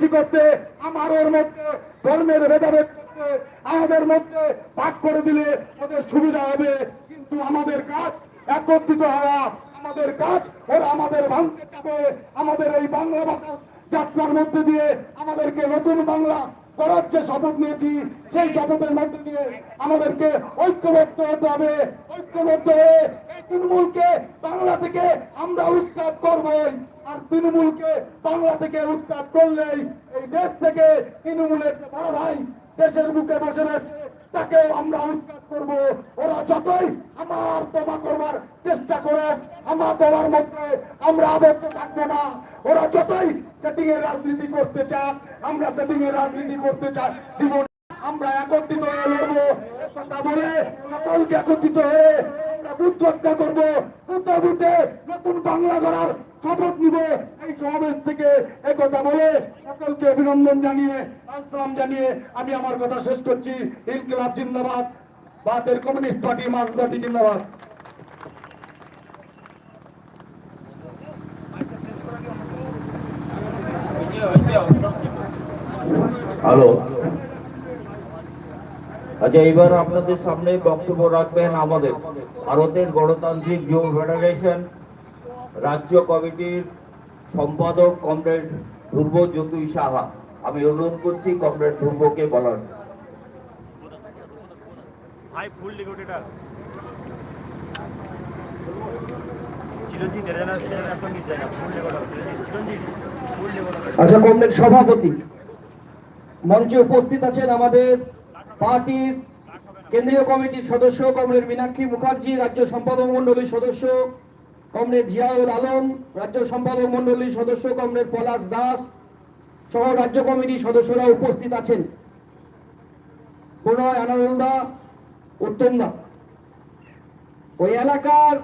সৃষ্টি করতে, আমার ওর মধ্যে, ধর্মের ভেদাভেদ করতে, আমাদের মধ্যে ভাগ করে দিলে ওদের সুবিধা হবে। কিন্তু আমাদের কাজ একত্রিত হওয়া, আমাদের কাজ ওরা আমাদের ভাঙতে চাবে। আমাদের এই বাংলা ভাষা যাত্রার মধ্যে দিয়ে আমাদেরকে নতুন বাংলা করার যে শপথ নিয়েছি, সেই শপথের মধ্যে দিয়ে আমাদেরকে ঐক্যবদ্ধ হতে হবে। ঐক্যবদ্ধ হয়ে এই তৃণমূলকে বাংলা থেকে আমরা উৎখাত করবই। আর তৃণমূলকে বাংলা থেকে উৎখাত করলেই এই দেশ থেকে তৃণমূলের যে বড় ভাই, দেশের বুকে বসে রয়েছে তাকে আমরা উৎখাত করব, ওরা যতই আমার তোমা করবার চেষ্টা করে আমার তোমার মধ্যে আমরা আবদ্ধ থাকব না। ওরা যতই সেটিং এর রাজনীতি করতে চান আমরা সেটিং এর রাজনীতি করতে চাই দিব আমরা একত্রিত হয়ে লড়বো। কথা বলে সকলকে একত্রিত হয়ে আমরা বুদ্ধ রক্ষা করব। বুথ বুথে নতুন বাংলা গড়ার শপথ নিব এই সমাবেশ থেকে এ কথা বলে সকলকে অভিনন্দন জানিয়ে আসসালাম জানিয়ে আমি আমার কথা শেষ করছি। ইনকিলাব জিন্দাবাদ। ভারতের কমিউনিস্ট পার্টি মার্ক্সবাদী জিন্দাবাদ। হ্যালো। আচ্ছা এবার আপনাদের সামনে বক্তব্য রাখবেন আমাদের ভারতের গণতান্ত্রিক যুব ফেডারেশন রাজ্য কমিটির সম্পাদক কমরেড ধ্রুব জ্যোতি সাহা। আমি অনুরোধ করছি কমরেড ধ্রুবকে বলার। ভাই ফুল আচ্ছা কমরেড সভাপতি মঞ্চে উপস্থিত আছেন আমাদের পার্টির কেন্দ্রীয় কমিটির সদস্য কমরেড মীনাক্ষী মুখার্জি রাজ্য সম্পাদক মন্ডলীর সদস্য কমরেড জিয়াউল আলম, রাজ্য সম্পাদক মন্ডলীর সদস্য কমরেড পলাশ দাস সহ রাজ্য কমিটির সদস্যরা উপস্থিত আছেন। প্রণয় আনানন্দা উত্তম দা। ওই এলাকার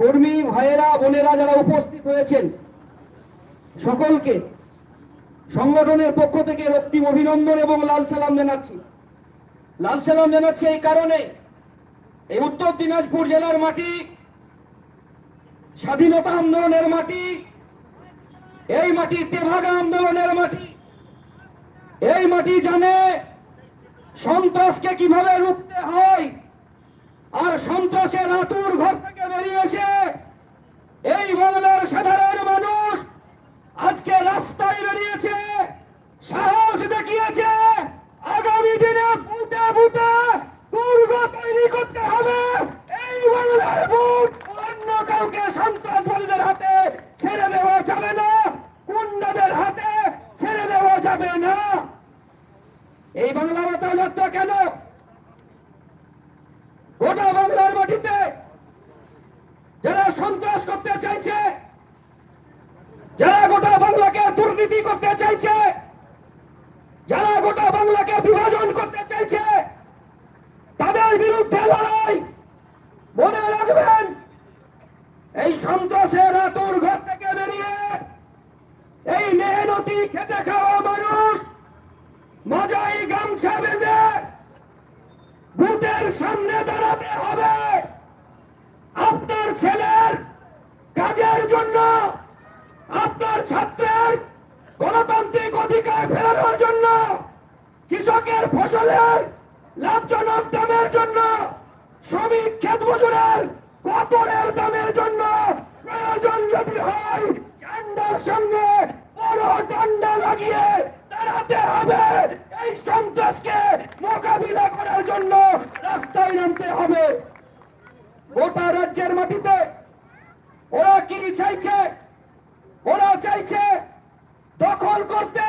কর্মী ভাইয়েরা, বোনেরা যারা উপস্থিত হয়েছেন, সকলকে সংগঠনের পক্ষ থেকে রক্তিম অভিনন্দন এবং লাল সালাম জানাচ্ছি। লাল সালাম জানাচ্ছি এই কারণে এই উত্তর দিনাজপুর জেলার মাটি, স্বাধীনতা আন্দোলনের মাটি, এই মাটি তেভাগা আন্দোলনের মাটি, এই মাটি জানে সন্ত্রাসকে কীভাবে রুখতে হয় আর সন্ত্রাসের আতুর ঘর থেকে বেরিয়ে এসে এই বাংলার সাধারণ মানুষ আজকে রাস্তায় বেরিয়েছে, সাহস দেখিয়েছে, আগামী দিনে বুটে বুটে দুর্গ তৈরি করতে হবে এই বাংলার বুট অন্য কাউকে সন্ত্রাসবাদীদের হাতে ছেড়ে দেওয়া যাবে না গুন্ডাদের হাতে ছেড়ে দেওয়া যাবে না এই বাংলা বাঁচাও যাত্রা কেন গোটা বাংলার মাটিতে যারা সন্ত্রাস করতে চাইছে যারা গোটা বাংলাকে দুর্নীতি করতে চাইছে যারা গোটা বাংলাকে বিভাজন করতে চাইছে তাদের বিরুদ্ধে লড়াই মনে রাখবেন এই সন্ত্রাসের আতুর ঘর থেকে বেরিয়ে এই মেহনতি খেটে খাওয়া মানুষ মজাই গামছা বেঁধে বুথের সামনে দাঁড়াতে হবে আপনার ছেলের কাজের জন্য আপনার ছাত্রের গণতান্ত্রিক অধিকার ফেরানোর জন্য কৃষকের ফসলের লাভজনক দামের জন্য, শ্রমিক ক্ষেত মজুরের কাপড়ের দামের জন্য প্রয়োজন যদি হয় সঙ্গে বড় লাগিয়ে দাঁড়াতে হবে। এই সন্ত্রাসকে মোকাবিলা করার জন্য রাস্তায় নামতে হবে। গোটা রাজ্যের মাটিতে ওরা কি চাইছে? ওরা চাইছে দখল করতে,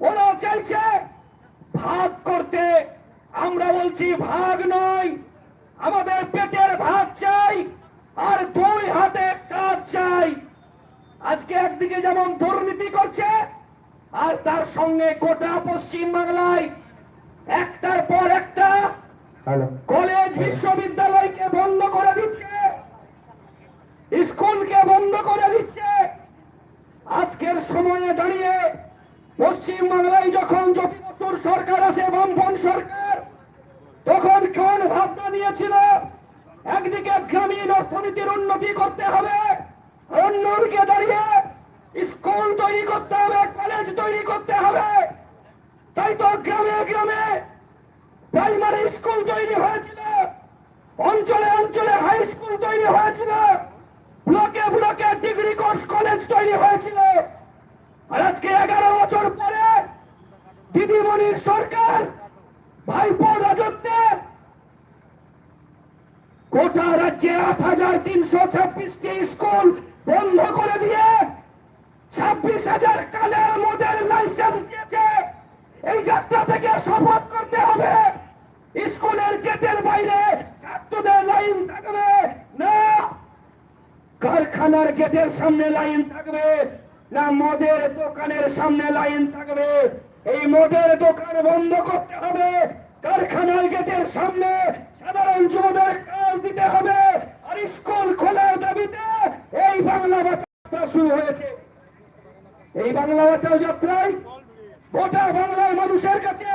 ওরা চাইছে ভাগ করতে আমরা বলছি ভাগ নয়। আমাদের পেটের ভাত চাই আর দুই হাতে কাজ চাই। আজকে একদিকে যেমন দুর্নীতি করছে আর তার সঙ্গে গোটা পশ্চিম বাংলায় একটার পর একটা কলেজ বিশ্ববিদ্যালয়কে বন্ধ করে দিচ্ছে স্কুলকে বন্ধ করে দিচ্ছে। আজকের সময়ে দাঁড়িয়ে পশ্চিম বাংলায় যখন যত সরকার আসে বামপন সরকার, তখন কোন ভাবনা নিয়েছিল? একদিকে গ্রামীণ অর্থনীতির উন্নতি করতে হবে, অন্যদিকে দাঁড়িয়ে স্কুল তৈরি করতে হবে, কলেজ তৈরি করতে হবে। তাই তো গ্রামে গ্রামে প্রাইমারি স্কুল তৈরি হয়েছিল, অঞ্চলে অঞ্চলে হাই স্কুল তৈরি হয়েছিল, ব্লকে ব্লকে ডিগ্রি কোর্স কলেজ তৈরি হয়েছিল। আর আজকে এগারো বছর পরে দিদিমণির সরকার ভাইপো রাজত্বে গোটা রাজ্যে আট হাজার তিনশো ছাব্বিশটি স্কুল বন্ধ করে দিয়ে ছাব্বিশ হাজার কালের মদের লাইসেন্স দিয়েছে। এই যাত্রা থেকে শপথ করতে হবে। স্কুলের গেটের বাইরে ছাত্রদের লাইন থাকবে। না, কারখানার গেটের সামনে লাইন থাকবে। না, মদের দোকানের সামনে লাইন থাকবে। এই মদের দোকান বন্ধ করতে হবে। কারখানার গেটের সামনে সাধারণ যুবদের কাজ দিতে হবে। আর স্কুল খোলার দাবিতে এই বাংলা বাচ্চা শুরু হয়েছে। এই বাংলা বাঁচাও যাত্রায় গোটা বাংলার মানুষের কাছে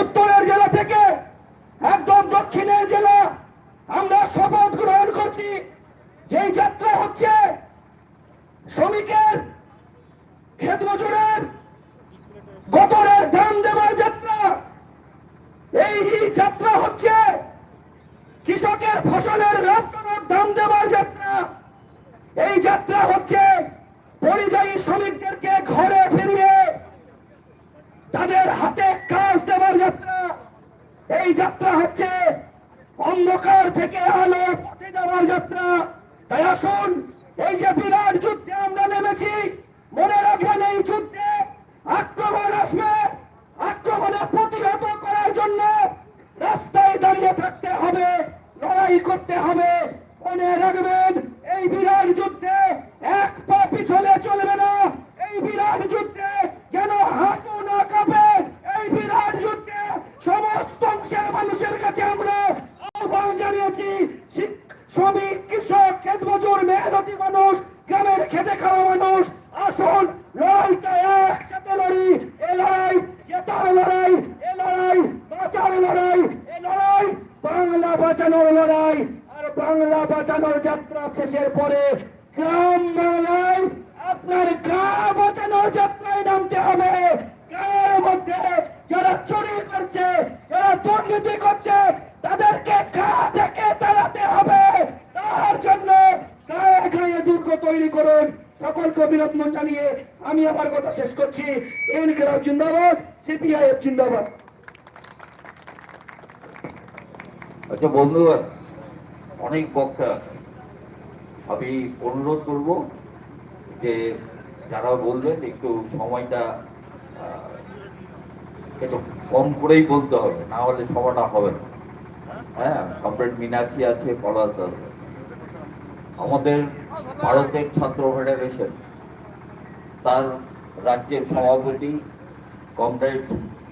উত্তরের জেলা থেকে একদম দক্ষিণের জেলা আমরা শপথ গ্রহণ করছি। যেই যাত্রা হচ্ছে শ্রমিকের ক্ষেত মজুরের গতরের দাম দেওয়ার যাত্রা। এই যাত্রা হচ্ছে কৃষকের ফসলের লাভজনক দাম দেওয়ার যাত্রা। এই যাত্রা হচ্ছে পরিযায়ী শ্রমিকদেরকে ঘরে ফিরিয়ে তাদের হাতে কাজ দেওয়ার যাত্রা। এই যাত্রা হচ্ছে অন্ধকার থেকে আলো পথে যাওয়ার যাত্রা। তাই আসুন এই যে বিরাট যুদ্ধে আমরা নেমেছি, মনে রাখবেন এই যুদ্ধে আক্রমণ আসবে। আক্রমণে প্রতিহত করার জন্য রাস্তায় দাঁড়িয়ে থাকতে হবে, লড়াই করতে হবে। মনে রাখবেন এই বিরাট যুদ্ধে এক পা পিছনে চলবে না এই বিরাট যুদ্ধে যেন হাঁটু না কাঁপে এই বিরাট যুদ্ধে সমস্ত অংশের মানুষের কাছে আমরা আহ্বান জানিয়েছি শিক- শ্রমিক কৃষক ক্ষেত মজুর মেহনতি মানুষ গ্রামের খেতে খাওয়া মানুষ আসুন লড়াইটা একসাথে লড়ি এ লড়াই জেতার লড়াই এ লড়াই বাঁচার লড়াই এ লড়াই বাংলা বাঁচানোর লড়াই আর বাংলা বাঁচানোর শেষের পরে গ্রাম বাংলায় আপনার গা বাঁচানোর যাত্রায় নামতে হবে। গায়ের মধ্যে যারা চুরি করছে, যারা দুর্নীতি করছে, তাদেরকে গা থেকে তাড়াতে হবে। তার জন্য গায়ে গায়ে দুর্গ তৈরি করুন। সকলকে অভিনন্দন জানিয়ে আমি আমার কথা শেষ করছি। ইনকিলাব জিন্দাবাদ সিপিআইএফ জিন্দাবাদ। আচ্ছা বন্ধুরা অনেক বক্তা আছে। আমি অনুরোধ করব যে যারা বলবেন একটু সময়টা একটু কম করেই বলতে হবে না হলে সভাটা হবে না। হ্যাঁ কমরেড মীনাক্ষী আছে পলাশ আছে। আমাদের ভারতের ছাত্র ফেডারেশন তার রাজ্যের সভাপতি কমরেড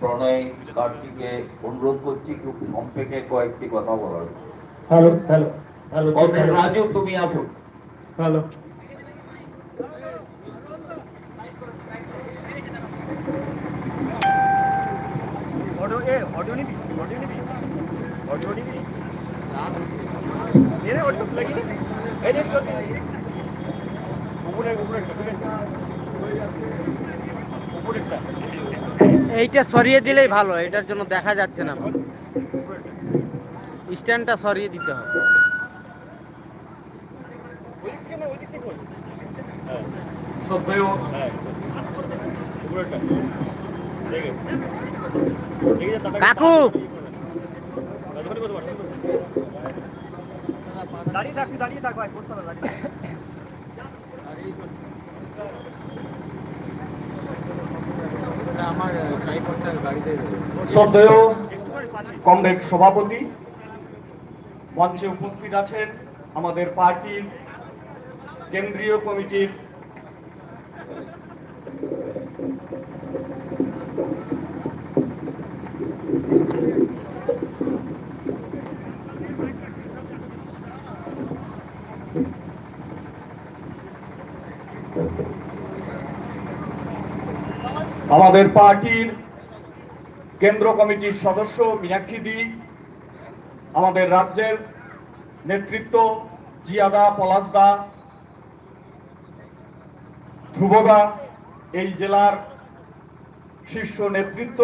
প্রণয় কার্তিকে অনুরোধ করছি খুব সংক্ষেপে কয়েকটি কথা বলার। হ্যালো হ্যালো হ্যালো রাজু তুমি আসো। হ্যালো অডিও এ অডিও নিবি? অডিও নিবি? অডিও নিবি? নে রে অডিও লাগি এই নে চল উপরে উপরে উপরে এইটা সরিয়ে দিলেই ভালো এটার জন্য দেখা যাচ্ছে না। স্ট্যান্ডটা সরিয়ে দিতে হবে ওইদিকে না ওইদিক থেকে হ্যাঁ শ্রদ্ধেয় হ্যাঁ কাকু! রাজবাড়ি দাঁড়িয়ে থাক দাঁড়িয়ে থাক ভাই বসতে হবে শ্রদ্ধেয় একটুখানি পাঁচ মিনিট। কমরেড সভাপতি মঞ্চে উপস্থিত আছেন আমাদের পার্টির কেন্দ্রীয় কমিটির আমাদের পার্টির কেন্দ্র কমিটির সদস্য মীনাক্ষী দি আমাদের রাজ্যের নেতৃত্ব জিয়াদা পলাশদা ধ্রুবদা এই জেলার শীর্ষ নেতৃত্ব